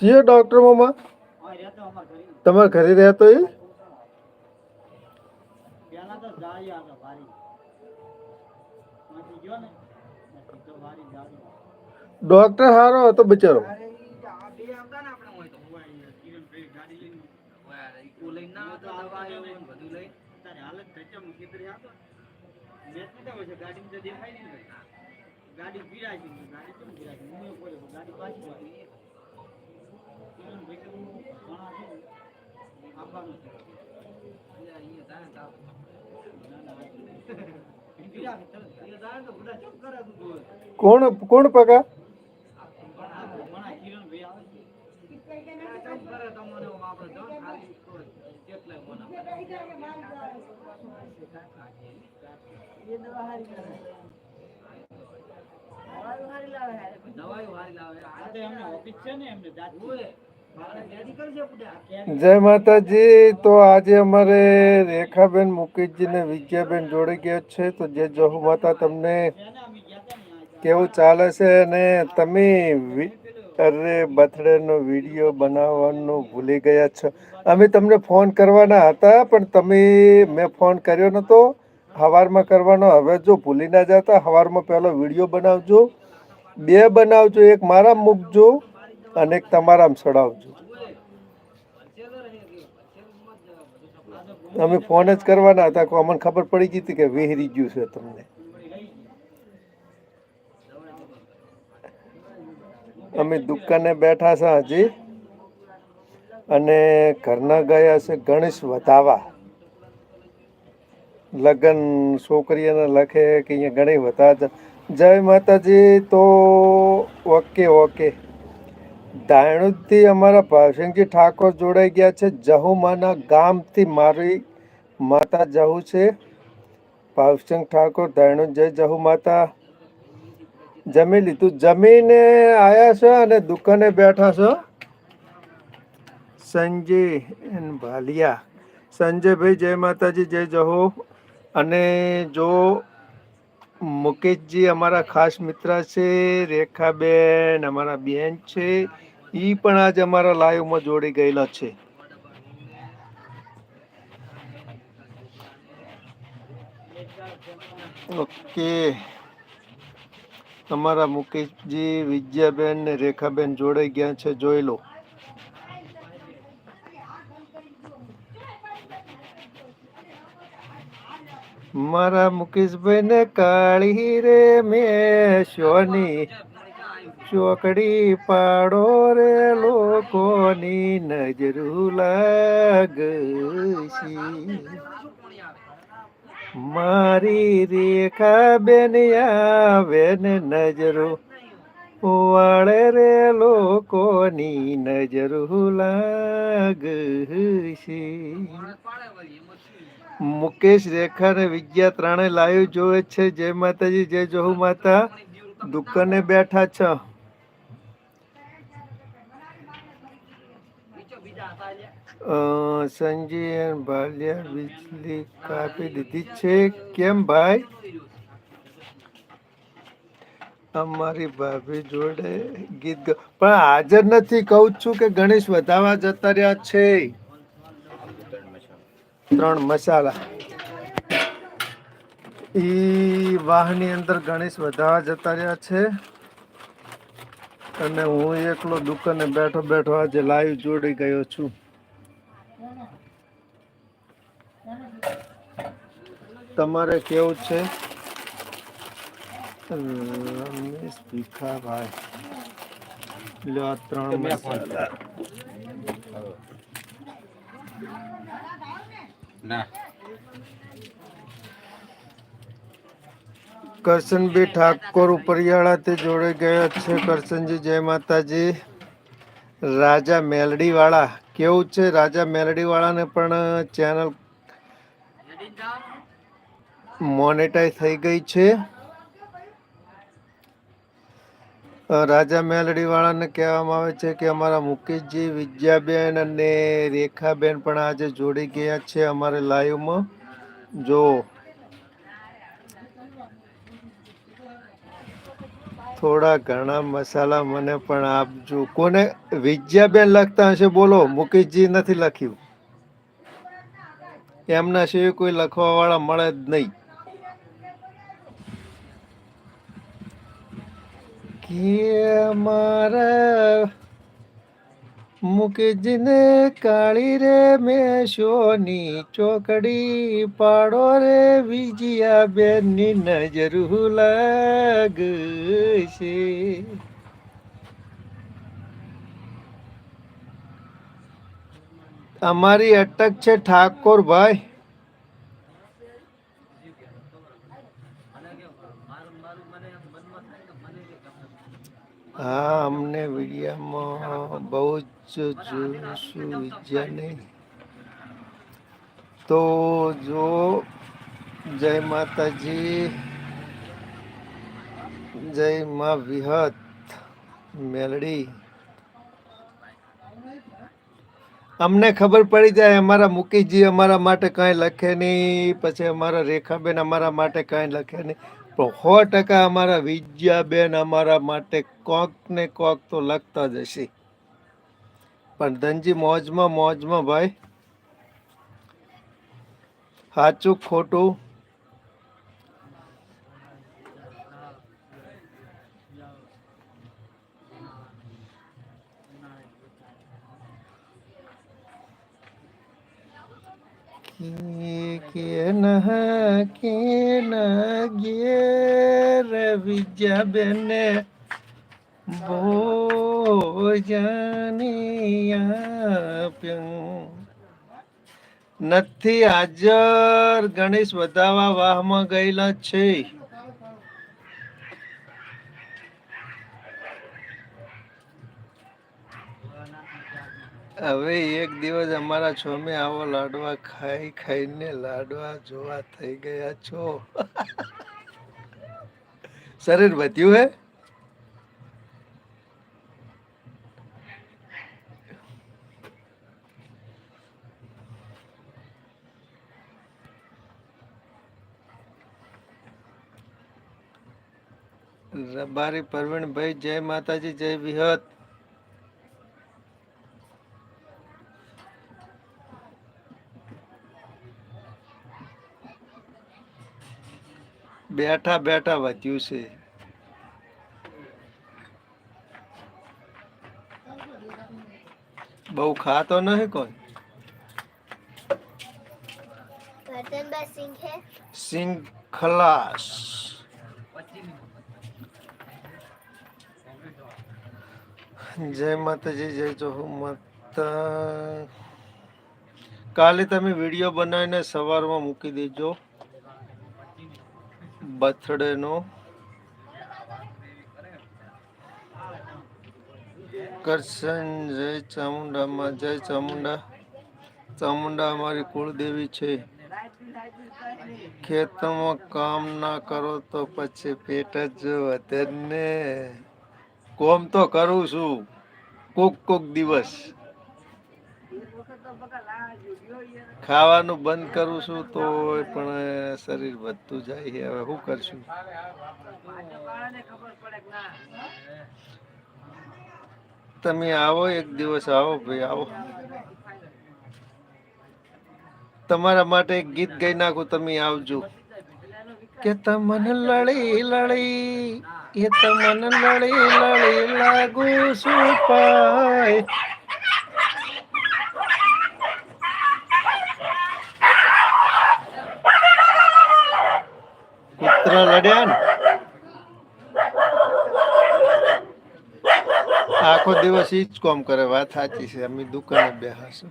કયો ડોક્ટર મામા? તમારા ઘરે રહેતો એ? ડોક્ટર સારો હતો બિચારો. ગાડી જો ને ખાલી કોઈ કેટલાય બનાવે. દવાઈઓ હારી લાવે. આ તો એમને ઓફિસ છે ને એમને જાતની. જય માતાજી, તો આજે અમારે રેખાબેન મુકેશજી ને વિજયાબેન જોડે ગયા છે. તો જે જહુ માતા તમને કેવું ચાલે છે અને તમે અરે બર્થડે નો વીડિયો બનાવવાનું ભૂલી ગયા છો. અમે તમને ફોન કરવાના હતા, પણ તમે, મેં ફોન કર્યો નતો. સવારમાં કરવાનો, હવે જો ભૂલી ના જતા સવારમાં પહેલો વીડિયો બનાવજો. બે બનાવજો, એક મારા મૂકજો અને એક તમારામાં ચડાવજો અમે ફોન જ કરવાના હતા કે અમને ખબર પડી ગઈ હતી કે વેહરી ગયું છે તમને. અમે દુકાને બેઠા છે હજી અને ઘરના ગયા છે ગણેશ વધાવા. લગન છોકરીઓને લખે કે અહીંયા ગણેશ વધાવા જય માતાજી તો ઓકે ઓકે. દાયણુદથી અમારા ભાવસિંહજી ઠાકોર જોડાઈ ગયા છે. જહુમાના ગામથી મારી માતા જહુ છે. ભાવસિંહ ઠાકોર દાયણુદ જય જહુ માતા. જમી લીધું. જમીને આયા છો અને દુકાને બેઠા છો? સંજય એન ભાલિયા. સંજયભાઈ, જય માતાજી, જય જહો. અને જો મુકેશજી અમારા ખાસ મિત્ર છે, રેખાબેન અમારા બેન છે એ પણ આજ અમારા લાઈવમાં જોડી ગયેલા છે. ઓકે. અમારા મુકેશજી, વિજયાબેન રેખાબેન જોડાઈ ગયા છે, જોઈ લો. મારા મુકેશભાઈ ને કાળી રે મેં શોની ચોકડી પાડો રે લોકોની નજરું લાગશી. મારી રેખા બેન આવે ને નજરો વાળે રે લોકોની નજરું લાગશી. મુકેશ રેખા ને વિજયા ત્રણે લાઈવ જોવે છે. જય માતાજી, જય જોહુ માતા. દુકાને બેઠા છો. સંજય ભાલિયા વીજળી કાપી દીધી છે. કેમ ભાઈ? અમારી ભાભી જોડે ગીત પણ હાજર નથી. કહું છું કે ગણેશ વધાવા જતા રહ્યા છે. ત્રણ મસાલા. ઈ વાહની અંદર ગણેશ વધાવા જતા રહ્યા છે. અને હું એકલો દુકાને બેઠો બેઠો આજે લાઈવ જોડી ગયો છું. તમારે કેવું છે? રમેશ ભીખાભાઈ. લ્યો ત્રણ મસાલા. ના. કરશનભાઈ ઠાકોર ઉપરિયાળાથી જોડે ગયા છે. કરશનજી જય માતાજી. રાજા મેલડી વાળા કેવું છે રાજા મેલડી વાળાને પણ ચેનલ મોનેટાઈઝ થઈ ગઈ છે અ, રાજા મેલડી વાળાને કહેવામાં આવે છે કે અમારા મુકેશજી, વિદ્યાબેન અને રેખાબેન પણ આજે જોડી ગયા છે અમારે લાઈવમાં. જો. થોડા ઘણા મસાલા મને પણ આપજો. કોને વિદ્યાબેન લખતા હશે બોલો, મુકેશજી નથી લખ્યું. એમના સિવાય કોઈ લખવા વાળા મળે જ નહીં. મારા મુકેશજીને કાળી રે મેં શોની ચોકડી, પાડો રે વિજયા બેનની નજર લાગશે. અમારી અટક છે ઠાકોર ભાઈ હા, અમને વિડીયામાં બહુ જ જોઈશું નહીં તો જો, જય માતાજી, જય મા વિહત મેલડી. અમને ખબર પડી જાય અમારા મુકેશજી અમારા માટે કાંઈ લખે નહીં, પછી અમારા રેખાબેન અમારા માટે કાંઈ લખે નહીં. પણ સો ટકા અમારા વિદ્યાબેન અમારા માટે કોક ને કોક તો લખતા જ હશે. પણ ધનજી, મોજમાં મોજમાં ભાઈ. સાચું ખોટું? નથી હાજર ગણેશ વધાવા વાહમાં ગયેલા છે. હવે એક દિવસ અમારા છોમે આવો લાડવા ખાઈ ખાઈને લાડવા જોવા થઈ ગયા છો. શરીર વધ્યું હે? રબારી પરવીણભાઈ જય માતાજી જય વિહત. બેઠા બેઠા વધ્યું છે. બહુ ખાતો નહીં કોઈ? સિંગ ખલાસ. જય માતાજી, જય માતા. કાલે તમે વીડિયો બનાવીને સવારમાં મૂકી દેજો. બર્થડેનો. કરશન, જય ચામુંડામાં જય ચામુંડા. ચામુંડા અમારી કુળદેવી છે. ખેતરમાં કામ ના કરો તો પછી પેટ જ વધે ને. કોમ તો કરું છું. કોક કોક દિવસ. ખાવાનું બંધ કરું છું તો પણ શરીર વધતું જાય છે. હવે શું કરશું? તમે આવો, એક દિવસ આવો ભાઈ, આવો. તમારા માટે એક ગીત ગાઈ નાખું, તમે આવજો. કે તમને લડી લડી. એ તમને લળી લળી લાગુ સુપાય પુત્ર કૂતરા લડ્યા ને? આખો દિવસ ઈ જ કોમ કરે, વાત સાચી છે, અમે દુકાને બેહાશું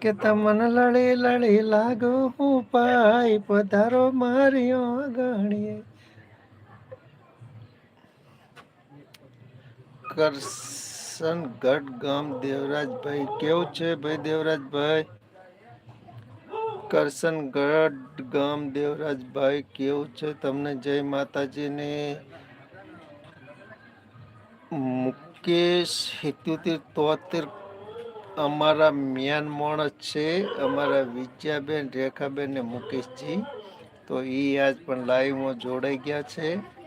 કે તમને લડી લડી લાગો હું પાય? પધારો મારી ગણીએ કરસનગઢ ગામ દેવરાજભાઈ. કેવું છે ભાઈ દેવરાજભાઈ? કરસનગઢ ગામ દેવરાજભાઈ, કેવું છે? તમને જય માતાજીને. મુકેશ સિત્યોતેર તોતેર અમારા મિયાન માણસ છે, અમારા વિજયાબેન રેખાબેન ને મુકેશજી. તો એ આજ પણ લાઈવમાં જોડાઈ ગયા છે.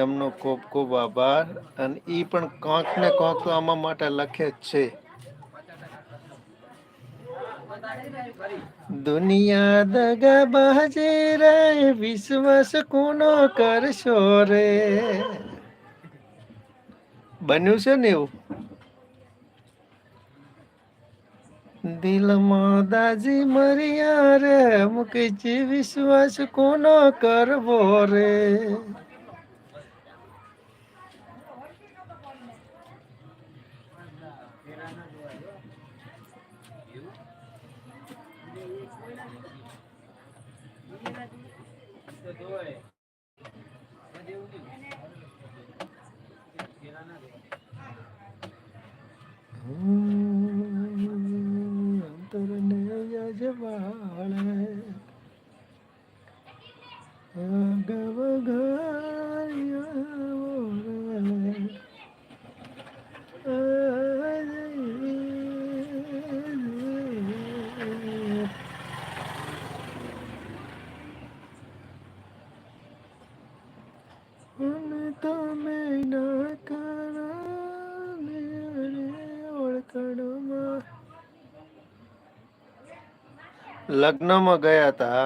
એમનો ખૂબ ખૂબ આભાર અને એ પણ કાંક ને કાંક તો આમાં માટે લખે જ છે. દુનિયા દગા બાજે રે વિશ્વાસ કોનો કરશો રે? બન્યું છે ને એવું? દિલમાં દાજી મરિયા રે મૂકી વિશ્વાસ કોનો કરવો રે તો જોવાય. પછી એવું નહીં. પેલા ના જોવાય. અંતરને યજવાળે આગવ ગાયા અને તમે ના કારણે ઓળખણમાં લગ્નમાં ગયા હતા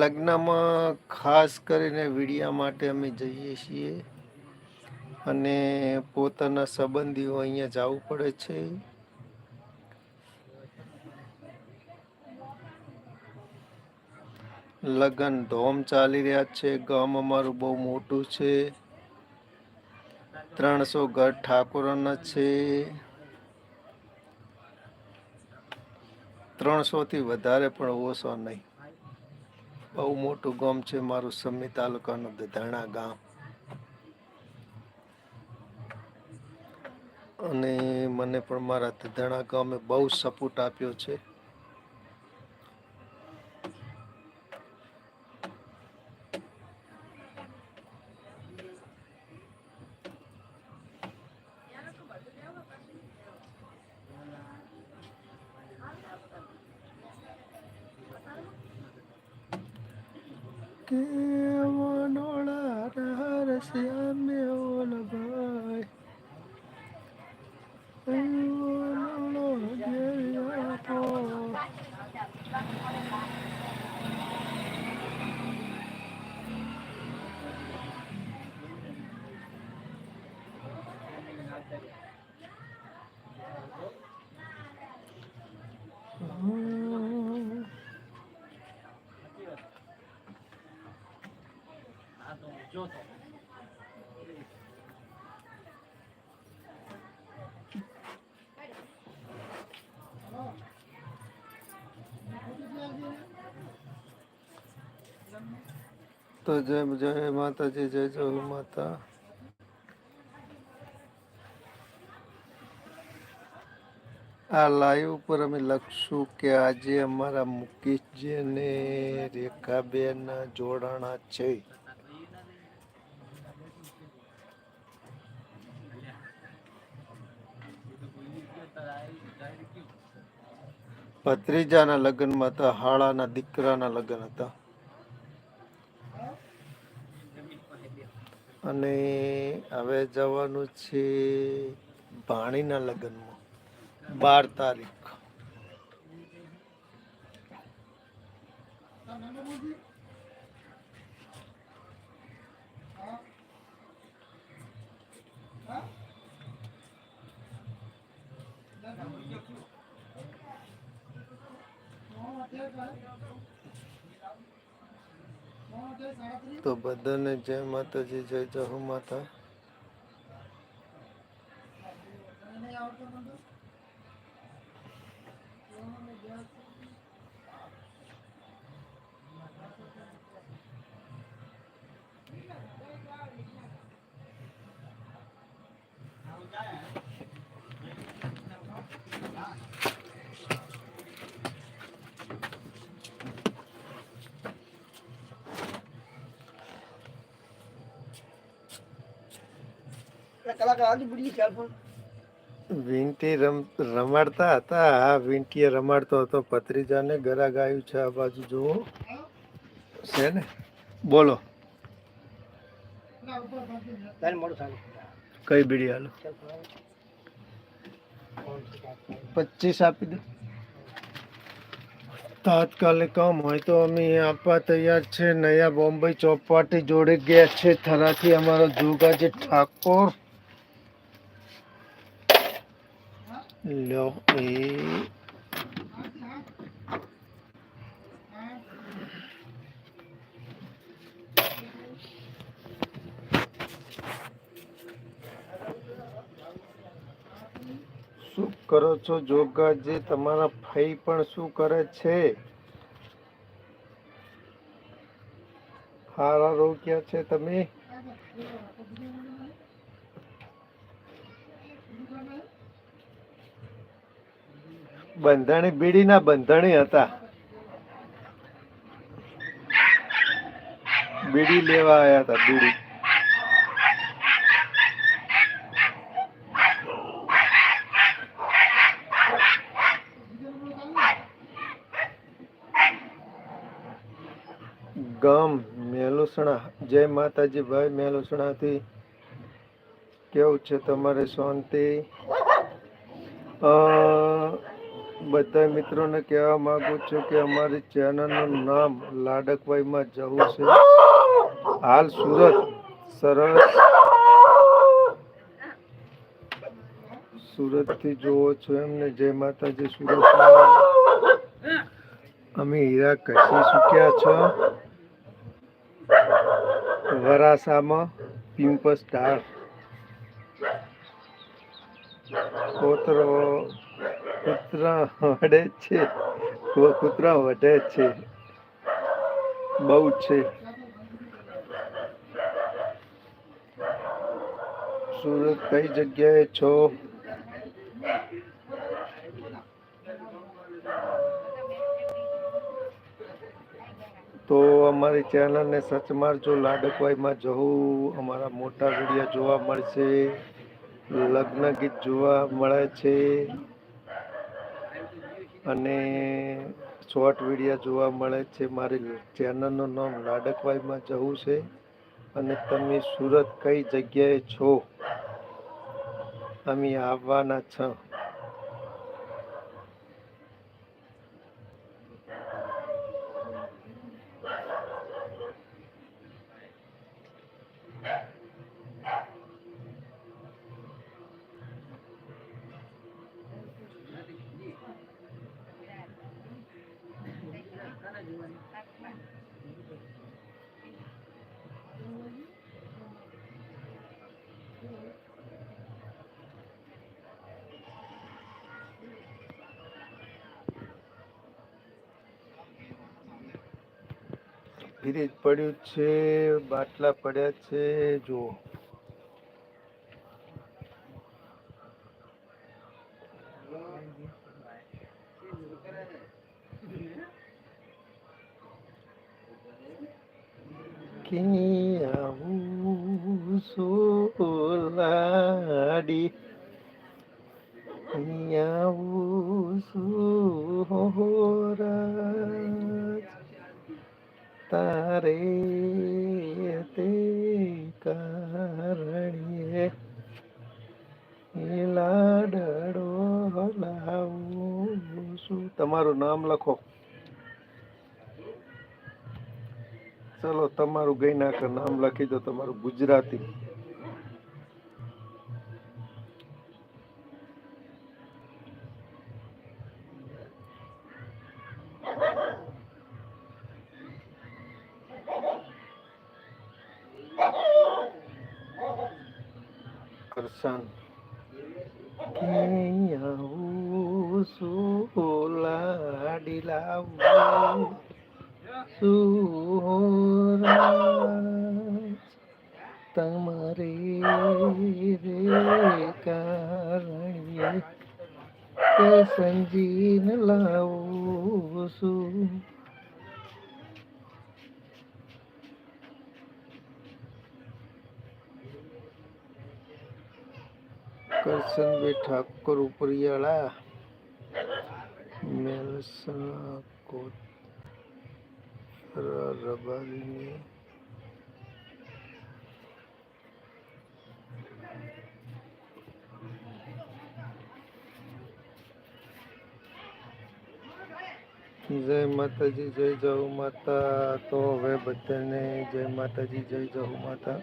લગ્નમાં ખાસ કરીને વિડિયા માટે અમે જઈએ છીએ અને પોતાના સંબંધીઓ અહીંયા જવું પડે છે. લગ્ન ધોમ ચાલી રહ્યા છે, ગામ અમારું બહુ મોટું છે. ત્રણસો ઘર ઠાકોરના છે. ત્રણસો થી વધારે પણ ઓછો નહીં. બહુ મોટું ગામ છે મારું સમી તાલુકાનું દધાણા ગામ. અને મને પણ મારા દધાણા ગામે બહુ સપોર્ટ આપ્યો છે. તો. તો જય જય માતાજી, જય જય માતા આ લાઈવ ઉપર અમે લખશું કે આજે અમારા મુકેશજી અને રેખાબેન જોડાણા છે ભત્રીજાના લગ્નમાં હતા, હાળાના દીકરાના લગ્ન હતા. અને હવે જવાનું છે ભાણીના લગ્નમાં. બાર તારીખ. તો બધાને જય માતાજી જય જહુ માતા. વિંટી રમ રમાડતા હતા. આ વિંટીએ રમાડતો હતો. પત્રીજાને ગરા ગાયું છે આ બાજુ. જુઓ. છે ને? બોલો. કઈ બીડી હાલો? પચીસ આપી દો. તાત્કાલિક કામ હોય તો અમે આપવા તૈયાર છે. નયા બોમ્બે ચોપાટી જોડે ગયા છે. થરાથી અમારો જોગાજી ઠાકોર. લ્યો એ શું કરો છો જોગા જે તમારા ભાઈ પણ શું કરે છે? હારા રોક્યા છે તમે? બંધાણી બીડીના બંધાણી હતા. બીડી લેવા આવ્યા હતા બીડી. ગામ મેલુસણા જય માતાજી ભાઈ મેલુસણાથી કેવું છે તમારે શાંતિ? અ, બધા મિત્રોને કહેવા માંગુ છું કે અમારી ચેનલનું નામ લાડકવાઈમાં જવું છે. હાલ સુરત સરસ સુરતથી જોવો છો એમને. જય માતાજી સુરતમાં અમે હીરા કશી ચૂક્યા છો. વરાસામાં પિમ્પસ સ્ટાર કોતરો કૂતરા વડે છે. કૂતરા વઢે છે. બહુ છે. સુરત કઈ જગ્યાએ છો? તો અમારી ચેનલને સચ મારજો, લાડકવાઈમાં જવું. અમારા મોટા વીડિયો જોવા મળશે. લગ્ન ગીત જોવા મળે છે. અને શોર્ટ વીડિયો જોવા મળે છે. મારી ચેનલનું નામ લાડકવાઈમાં જવું છે. અને તમે સુરત કઈ જગ્યાએ છો? અમે આવવાના છો. ફ્રીજ પડ્યું છે બાટલા પડ્યા છે જુઓ. કે આવું સોલાડી લખો. ચલો તમારું ગઈ નાખર નામ લખી દો તમારું ગુજરાતી. કરશન. કરશનભાઈ ઠાકોર ઉપરિયાળા. મેલસણા કોતરા રબારીની જય માતાજી, જય જય માતા. તો હવે બધાને જય માતાજી, જય જય માતા.